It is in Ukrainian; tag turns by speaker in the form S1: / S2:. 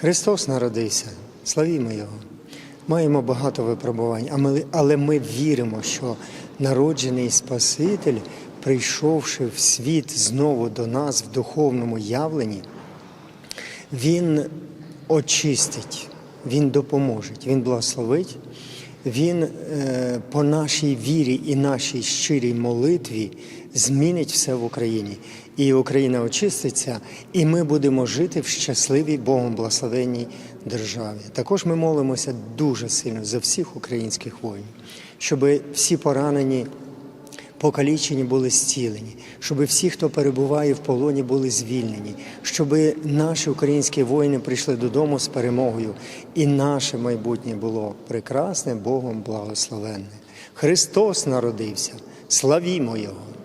S1: Христос народився, славімо Його. Маємо багато випробувань, але ми віримо, що народжений Спаситель, прийшовши в світ знову до нас в духовному явленні, Він очистить, Він допоможе, Він благословить, Він е, по нашій вірі і нашій щирій молитві змінить все в Україні. І Україна очиститься, і ми будемо жити в щасливій Богом благословенній державі. Також ми молимося дуже сильно за всіх українських воїнів, щоб всі поранені покалічені були зцілені, щоб всі, хто перебуває в полоні, були звільнені, щоб наші українські воїни прийшли додому з перемогою, і наше майбутнє було прекрасне, Богом благословенне. Христос народився, славімо Його!